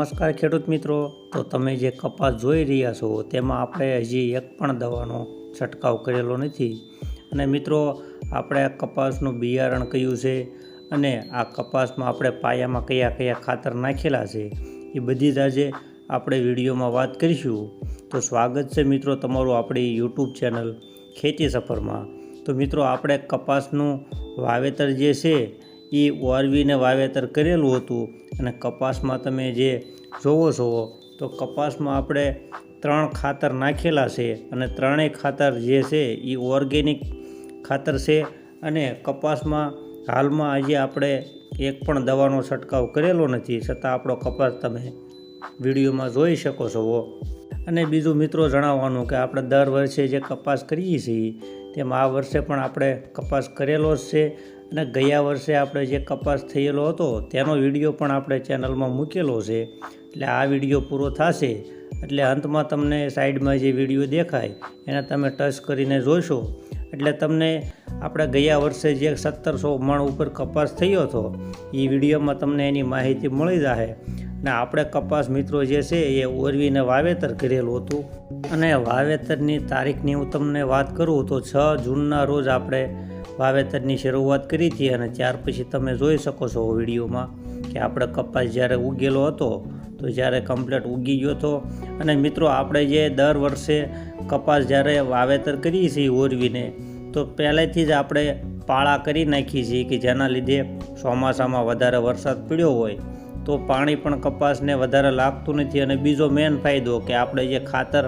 નમસ્કાર ખેડૂત મિત્રો. તો તમે જે કપાસ જોઈ રહ્યા છો, તેમાં આપણે હજી એક પણ દવાનો છંટકાવ કરેલો નથી. અને મિત્રો, આપણે આ કપાસનું બિયારણ કયું છે અને આ કપાસમાં આપણે પાયામાં કયા કયા ખાતર નાખેલા છે, એ બધી જ આજે આપણે વિડીયોમાં વાત કરીશું. તો સ્વાગત છે મિત્રો તમારું આપણી યુટ્યુબ ચેનલ ખેતી સફરમાં. તો મિત્રો, આપણે કપાસનું વાવેતર જે છે એ ઓરવીને વાવેતર કરેલું હતું અને કપાસમાં તમે જે જોવો છો, તો કપાસમાં આપણે ત્રણ ખાતર નાખેલા છે અને ત્રણેય ખાતર જે છે એ ઓર્ગેનિક ખાતર છે અને કપાસમાં હાલમાં આજે આપણે એક પણ દવાનો છંટકાવ કરેલો નથી, છતાં આપણો કપાસ તમે વિડીયોમાં જોઈ શકો છો. અને બીજું મિત્રો જણાવવાનું કે આપણે દર વર્ષે જે કપાસ કરીએ છીએ તેમાં આ વર્ષે પણ આપણે કપાસ કરેલો જ છે અને ગયા વર્ષે આપણે જે કપાસ થયેલો હતો, તેનો વીડિયો પણ આપણે ચેનલમાં મૂકેલો છે. એટલે આ વીડિયો પૂરો થશે. એટલે અંતમાં તમને સાઈડમાં જે વીડિયો દેખાય, એને તમે ટચ કરીને જોશો. એટલે તમને આપણે ગયા વર્ષે જે સત્તરસો મણ ઉપર કપાસ થયો હતો, એ વિડીયોમાં તમને એની માહિતી મળી જશે અને આપણે કપાસ મિત્રો જે છે, એ ઓરવીને વાવેતર કરેલું હતું. અને વાવેતરની તારીખની હું તમને વાત કરું તો છ જૂનના રોજ આપણે વાવેતરની શરૂઆત કરી હતી અને ત્યાર પછી તમે જોઈ શકો છો વિડીયોમાં કે આપણે કપાસ જ્યારે ઉગેલો હતો તો જ્યારે કમ્પ્લેટ ઉગી ગયો હતો. અને મિત્રો, આપણે જે દર વર્ષે કપાસ જ્યારે વાવેતર કરીએ છીએ ઓરવીને, તો પહેલેથી જ આપણે પાળા કરી નાખીએ છીએ કે જેના લીધે ચોમાસામાં વધારે વરસાદ પડ્યો હોય, તો પાણી પણ કપાસને વધારે લાગતું નથી. અને બીજો મેન ફાયદો કે આપણે જે ખાતર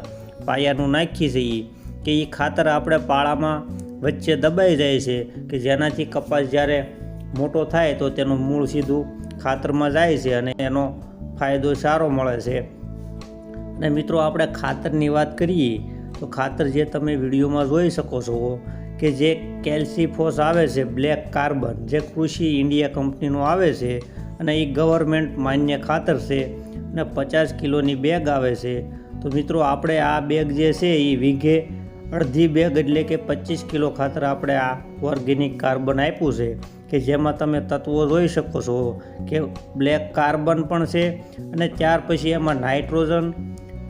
પાયાનું નાખીએ છીએ કે એ ખાતર આપણે પાળામાં વચ્ચે દબાઈ જાય છે, કે જેનાથી કપાસ જ્યારે મોટો થાય તો તેનું મૂળ સીધું ખાતરમાં જાય છે અને એનો ફાયદો સારો મળે છે. અને મિત્રો, આપણે ખાતરની વાત કરીએ, તો ખાતર જે તમે વિડીયોમાં જોઈ શકો છો, કે જે કેલ્સીફોસ આવે છે, બ્લેક કાર્બન, જે કૃષિ ઇન્ડિયા કંપનીનું આવે છે અને એ ગવર્મેન્ટ માન્ય ખાતર છે અને પચાસ કિલોની બેગ આવે છે. તો મિત્રો, આપણે આ બેગ જે છે એ વીઘે અડધી બેગ એટલે કે પચીસ કિલો ખાતર આપણે આ ઓર્ગેનિક કાર્બન આપ્યું છે, કે જેમાં તમે તત્વો જોઈ શકો છો કે બ્લેક કાર્બન પણ છે અને ત્યાર પછી એમાં નાઇટ્રોજન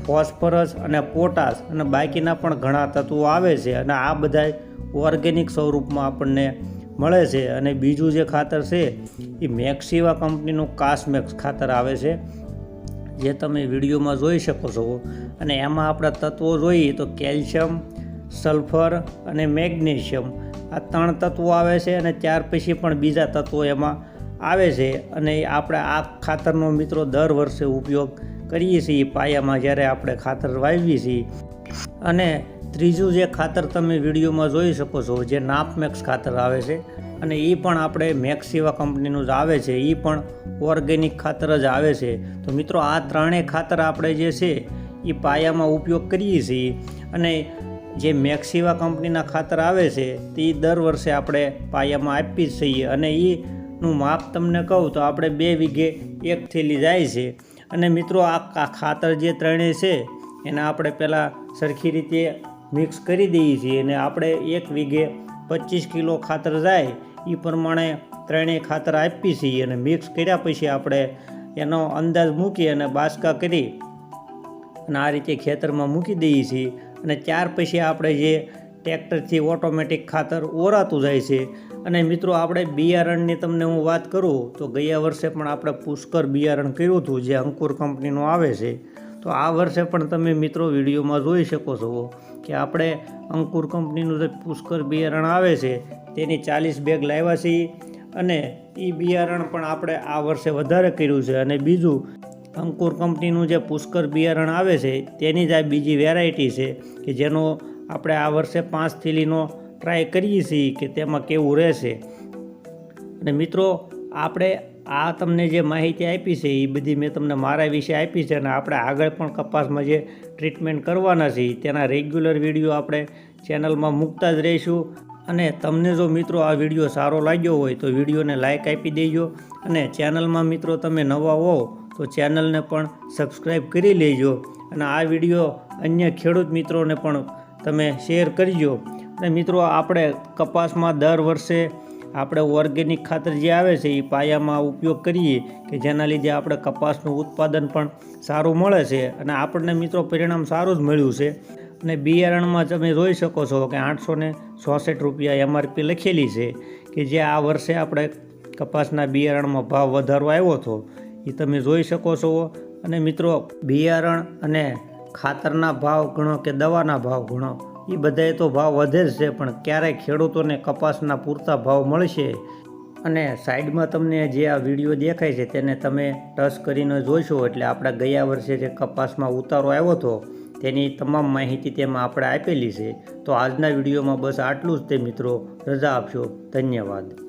ફોસ્ફરસ અને પોટાશ અને બાકીના પણ ઘણા તત્વો આવે છે અને આ બધા ઓર્ગેનિક સ્વરૂપમાં આપણને મળે છે. અને બીજું જે ખાતર છે એ મેક્સિવા કંપનીનું કાસમેક્સ ખાતર આવે છે. જે તમે વિડીયોમાં જોઈ શકો છો. અને એમાં આપણા તત્વો જોઈએ તો કેલ્શિયમ, સલ્ફર અને મેગ્નેશિયમ. આ ત્રણ તત્વો આવે છે અને ત્યાર પછી પણ બીજા તત્વો એમાં આવે છે. અને આપણે આ ખાતરનો મિત્રો દર વર્ષે ઉપયોગ કરીએ છીએ. પાયામાં જ્યારે આપણે ખાતર વાવીએ છીએ. અને ત્રીજું જે ખાતર તમે વિડીયોમાં જોઈ શકો છો, જે નાપમેક્સ ખાતર આવે છે અને એ પણ આપણે મેક્સિવા કંપનીનું જ આવે છે એ પણ ઓર્ગેનિક ખાતર જ આવે છે. તો મિત્રો, આ ત્રણેય ખાતર આપણે જે છે એ પાયામાં ઉપયોગ કરીએ છીએ. અને જે મેક્સિવા કંપનીના ખાતર આવે છે, તે દર વર્ષે આપણે પાયામાં આપી જ છીએ. અને એનું માપ તમને કહું તો આપણે બે વીઘે એક થેલી જાય છે. અને મિત્રો, આ ખાતર જે ત્રણેય છે, એને આપણે પહેલાં સરખી રીતે મિક્સ કરી દઈએ છીએ. અને આપણે એક વીઘે પચીસ કિલો ખાતર જાય એ પ્રમાણે ત્રણેય ખાતર આપી છીએ અને મિક્સ કર્યા પછી આપણે એનો અંદાજ મૂકી અને બાસકા કરી અને આ રીતે ખેતરમાં મૂકી દઈએ છીએ. અને ત્યાર પછી આપણે જે ટ્રેક્ટરથી ઓટોમેટિક ખાતર ઓરાતું જાય છે. અને મિત્રો, આપણે બિયારણની તમને હું વાત કરું તો ગયા વર્ષે પણ આપણે પુષ્કર બિયારણ કર્યું હતું જે અંકુર કંપનીનું આવે છે. તો આ વર્ષે પણ તમે મિત્રો વિડીયોમાં જોઈ શકો છો કે આપણે અંકુર કંપનીનું જે પુષ્કર બિયારણ આવે છે તેની ચાલીસ બેગ લાવ્યા છીએ અને એ બિયારણ પણ આપણે આ વર્ષે વધારે કર્યું છે. અને બીજું, અંકુર કંપનીનું જે પુષ્કર બિયારણ આવે છે, તેની જ આ બીજી વેરાયટી છે કે જેનો આપણે આ વર્ષે પાંચ થેલીનો ટ્રાય કરીએ છીએ કે તેમાં કેવું રહેશે. અને મિત્રો, આપણે આ તમને જે માહિતી આપી છે એ બધી મેં તમને મારા વિશે આપી છે અને આપણે આગળ પણ કપાસમાં જે ટ્રીટમેન્ટ કરવાના છે તેના રેગ્યુલર વીડિયો આપણે ચેનલમાં મૂકતા જ રહીશું. અને તમને જો મિત્રો આ વીડિયો સારો લાગ્યો હોય તો વિડીયોને લાઇક આપી દેજો અને ચેનલમાં મિત્રો તમે નવા હો તો ચેનલને પણ સબસ્ક્રાઈબ કરી લેજો અને આ વીડિયો અન્ય ખેડૂત મિત્રોને પણ તમે શેર કરજો. અને મિત્રો આપણે કપાસમાં દર વર્ષે આપણે ઓર્ગેનિક ખાતર જે આવે છે એ પાયામાં ઉપયોગ કરીએ કે જેના લીધે આપણે કપાસનું ઉત્પાદન પણ સારું મળે છે અને આપણને મિત્રો પરિણામ સારું જ મળ્યું છે. અને બિયારણમાં તમે જોઈ શકો છો કે આઠસો ને ચોસઠ રૂપિયા એમઆરપી લખેલી છે કે જે આ વર્ષે આપણે કપાસના બિયારણમાં ભાવ વધારો આવ્યો હતો. એ તમે જોઈ શકો છો. અને મિત્રો બિયારણ અને ખાતરના ભાવ ગણો કે દવાના ભાવ ગણો, એ બધાએ તો ભાવ વધે જ છે, પણ ક્યારે ખેડૂતોને કપાસના પૂરતા ભાવ મળશે? અને સાઈડમાં તમને જે આ વીડિયો દેખાય છે, તેને તમે ટચ કરીને જોઈશો એટલે આપણા ગયા વર્ષે જે કપાસમાં ઉતારો આવ્યો હતો તેની તમામ માહિતી તેમાં આપણે આપેલી છે. તો આજના વિડીયોમાં બસ આટલું જ તે મિત્રો. રજા આપશો. ધન્યવાદ.